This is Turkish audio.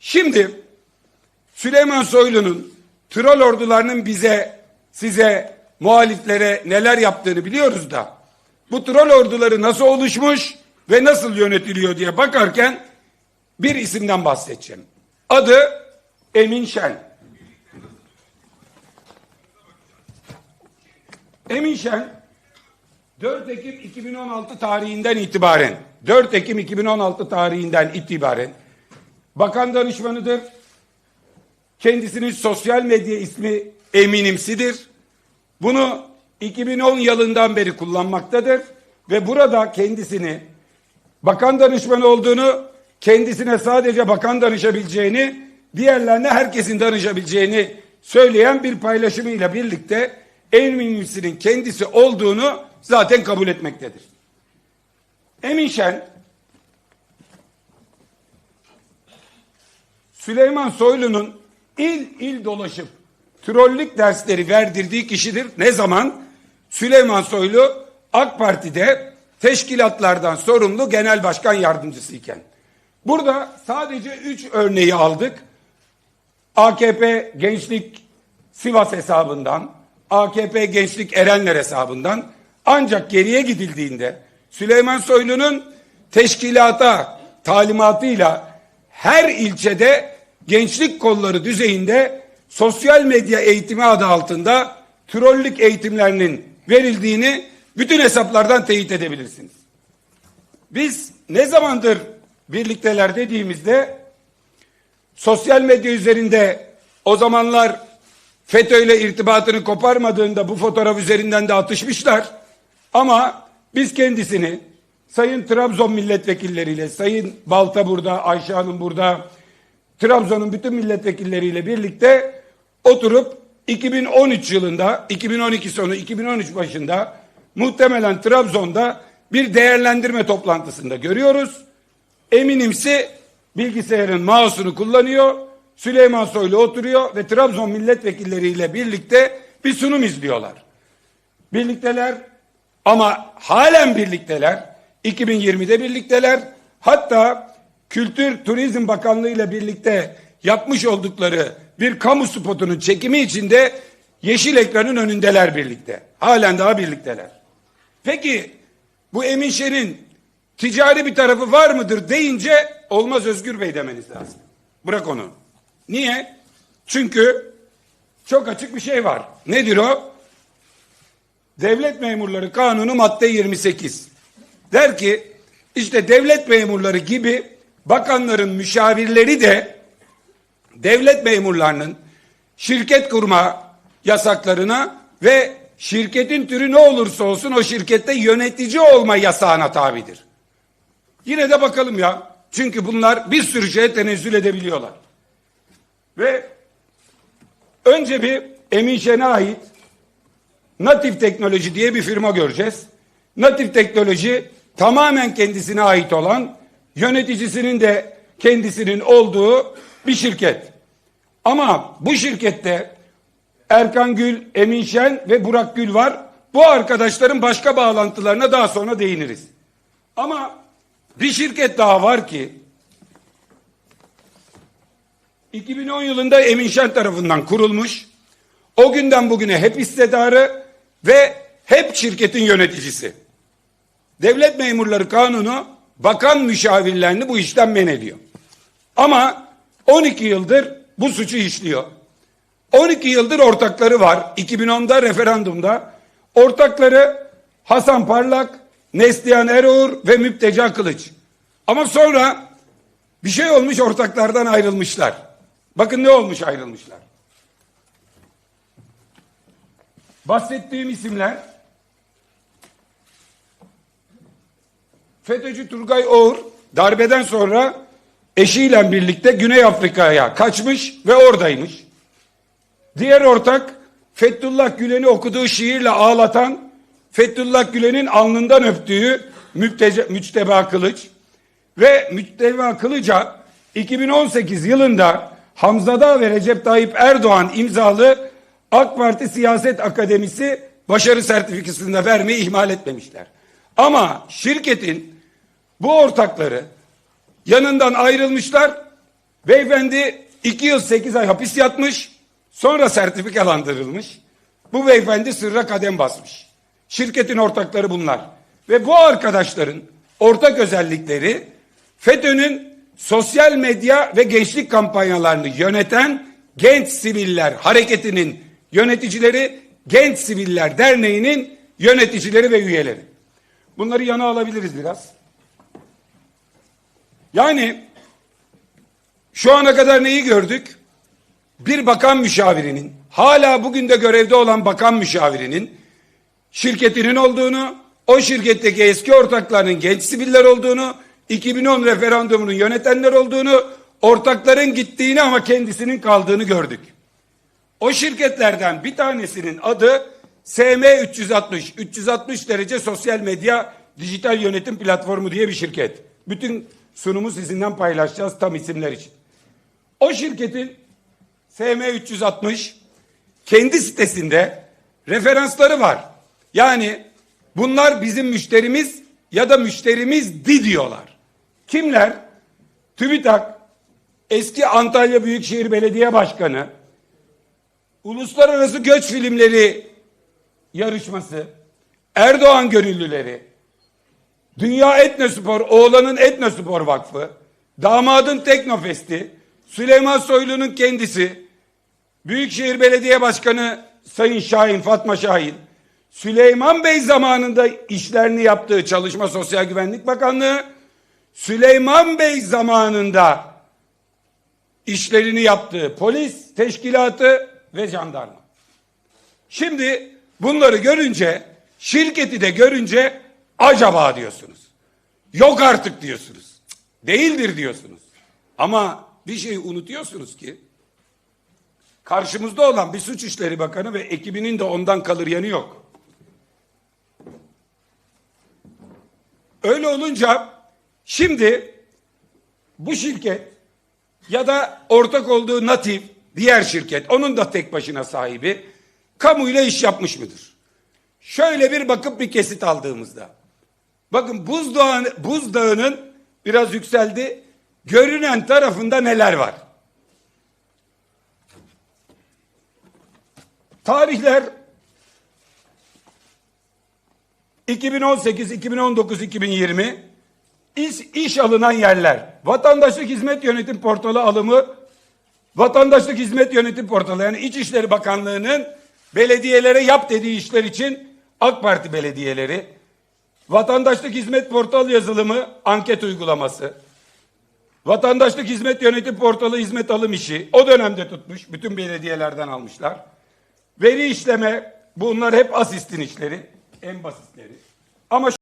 Şimdi Süleyman Soylu'nun troll ordularının bize, size, muhaliflere neler yaptığını biliyoruz da bu troll orduları nasıl oluşmuş ve nasıl yönetiliyor diye bakarken bir isimden bahsedeceğim. Adı Emin Şen. Emin Şen 4 Ekim 2016 tarihinden itibaren 4 Ekim 2016 tarihinden itibaren bakan danışmanıdır. Kendisinin sosyal medya ismi Eminimsidir. Bunu 2010 yılından beri kullanmaktadır ve burada kendisini bakan danışmanı olduğunu, kendisine sadece bakan danışabileceğini, diğerlerine herkesin danışabileceğini söyleyen bir paylaşımıyla birlikte Eminimsi'nin kendisi olduğunu zaten kabul etmektedir. Emin Şen Süleyman Soylu'nun il il dolaşıp trollük dersleri verdirdiği kişidir. Ne zaman? Süleyman Soylu AK Parti'de teşkilatlardan sorumlu genel başkan yardımcısıyken. Burada sadece üç örneği aldık. AKP Gençlik Sivas hesabından, AKP Gençlik Erenler hesabından ancak geriye gidildiğinde Süleyman Soylu'nun teşkilata talimatıyla her ilçede gençlik kolları düzeyinde sosyal medya eğitimi adı altında trollük eğitimlerinin verildiğini bütün hesaplardan teyit edebilirsiniz. Biz ne zamandır birlikteler dediğimizde sosyal medya üzerinde o zamanlar FETÖ ile irtibatını koparmadığında bu fotoğraf üzerinden de atışmışlar. Ama biz kendisini Sayın Trabzon milletvekilleriyle, Sayın Balta burada, Ayşe Hanım burada, Trabzon'un bütün milletvekilleriyle birlikte oturup 2013 yılında, 2012 sonu, 2013 başında muhtemelen Trabzon'da bir değerlendirme toplantısında görüyoruz. Eminimsi bilgisayarın mouse'unu kullanıyor. Süleyman Soylu oturuyor ve Trabzon milletvekilleriyle birlikte bir sunum izliyorlar. Birlikteler ama halen birlikteler. 2020'de birlikteler. Hatta Kültür Turizm Bakanlığı ile birlikte yapmış oldukları bir kamu spotunun çekimi içinde yeşil ekranın önündeler birlikte. Halen daha birlikteler. Peki bu Emin Şen'in ticari bir tarafı var mıdır deyince olmaz Özgür Bey demeniz lazım. Bırak onu. Niye? Çünkü çok açık bir şey var. Nedir o? Devlet Memurları Kanunu madde 28. Der ki işte devlet memurları gibi bakanların müşavirleri de devlet memurlarının şirket kurma yasaklarına ve şirketin türü ne olursa olsun o şirkette yönetici olma yasağına tabidir. Yine de bakalım ya. Çünkü bunlar bir sürü şeye tenezzül edebiliyorlar. Ve önce bir Emin Şen'e ait Natif Teknoloji diye bir firma göreceğiz. Natif Teknoloji tamamen kendisine ait olan yöneticisinin de kendisinin olduğu bir şirket. Ama bu şirkette Erkan Gül, Emin Şen ve Burak Gül var. Bu arkadaşların başka bağlantılarına daha sonra değiniriz. Ama bir şirket daha var ki 2010 yılında Emin Şen tarafından kurulmuş. O günden bugüne hep hissedarı ve hep şirketin yöneticisi. Devlet memurları kanunu bakan müşavirlerini bu işten men ediyor. Ama 12 yıldır bu suçu işliyor. 12 yıldır ortakları var. 2010'da referandumda ortakları Hasan Parlak, Neslihan Eroğur ve Müpteca Kılıç. Ama sonra bir şey olmuş ortaklardan ayrılmışlar. Bakın ne olmuş ayrılmışlar. Bahsettiğim isimler FETÖ'cü Turgay Oğur darbeden sonra eşiyle birlikte Güney Afrika'ya kaçmış ve oradaymış. Diğer ortak Fethullah Gülen'i okuduğu şiirle ağlatan Fethullah Gülen'in alnından öptüğü Müptece, Müçteba Kılıç ve Müçteba Kılıç'a 2018 yılında Hamzada ve Recep Tayyip Erdoğan imzalı AK Parti Siyaset Akademisi başarı sertifikasını da vermeyi ihmal etmemişler. Ama şirketin bu ortakları yanından ayrılmışlar Beyefendi 2 yıl 8 ay hapis yatmış. Sonra sertifikalandırılmış. Bu beyefendi sırra kadem basmış. Şirketin ortakları bunlar. Ve bu arkadaşların ortak özellikleri FETÖ'nün sosyal medya ve gençlik kampanyalarını yöneten Genç Siviller Hareketi'nin yöneticileri, Genç Siviller Derneği'nin yöneticileri ve üyeleri. Bunları yana alabiliriz biraz. Yani şu ana kadar neyi gördük? Bir bakan müşavirinin, hala bugün de görevde olan bakan müşavirinin şirketinin olduğunu, o şirketteki eski ortaklarının genç siviller olduğunu, 2010 referandumunun yönetenler olduğunu, ortakların gittiğini ama kendisinin kaldığını gördük. O şirketlerden bir tanesinin adı SM 360, 360 derece sosyal medya dijital yönetim platformu diye bir şirket. Bütün sunumu sizinden paylaşacağız tam isimler için. O şirketin SM 360 kendi sitesinde referansları var. Yani bunlar bizim müşterimiz ya da müşterimizdi diyorlar. Kimler? TÜBİTAK, eski Antalya Büyükşehir Belediye Başkanı, Uluslararası Göç Filmleri yarışması, Erdoğan gönüllüleri, Dünya Etnospor, Oğlan'ın Etnospor Vakfı, damadın Teknofesti, Süleyman Soylu'nun kendisi, Büyükşehir Belediye Başkanı Sayın Şahin, Fatma Şahin, Süleyman Bey zamanında işlerini yaptığı Çalışma Sosyal Güvenlik Bakanlığı, Süleyman Bey zamanında işlerini yaptığı polis teşkilatı ve jandarma. Şimdi bunları görünce, şirketi de görünce acaba diyorsunuz. Yok artık diyorsunuz. Değildir diyorsunuz. Ama bir şeyi unutuyorsunuz ki karşımızda olan bir suç işleri bakanı ve ekibinin de ondan kalır yanı yok. Öyle olunca şimdi bu şirket ya da ortak olduğu Natif diğer şirket onun da tek başına sahibi kamuyla iş yapmış mıdır? Şöyle bir bakıp bir kesit aldığımızda bakın buzdağın, buzdağının biraz yükseldi görünen tarafında neler var? Tarihler 2018, 2019, 2020 iş, iş alınan yerler. Vatandaşlık Hizmet Yönetim Portalı alımı Vatandaşlık Hizmet Yönetim Portalı yani İçişleri Bakanlığı'nın belediyelere yap dediği işler için AK Parti belediyeleri Vatandaşlık Hizmet Portalı yazılımı anket uygulaması Vatandaşlık Hizmet Yönetim Portalı hizmet alım işi o dönemde tutmuş. Bütün belediyelerden almışlar. Veri işleme bunlar hep asistin işleri. En basitleri. Ama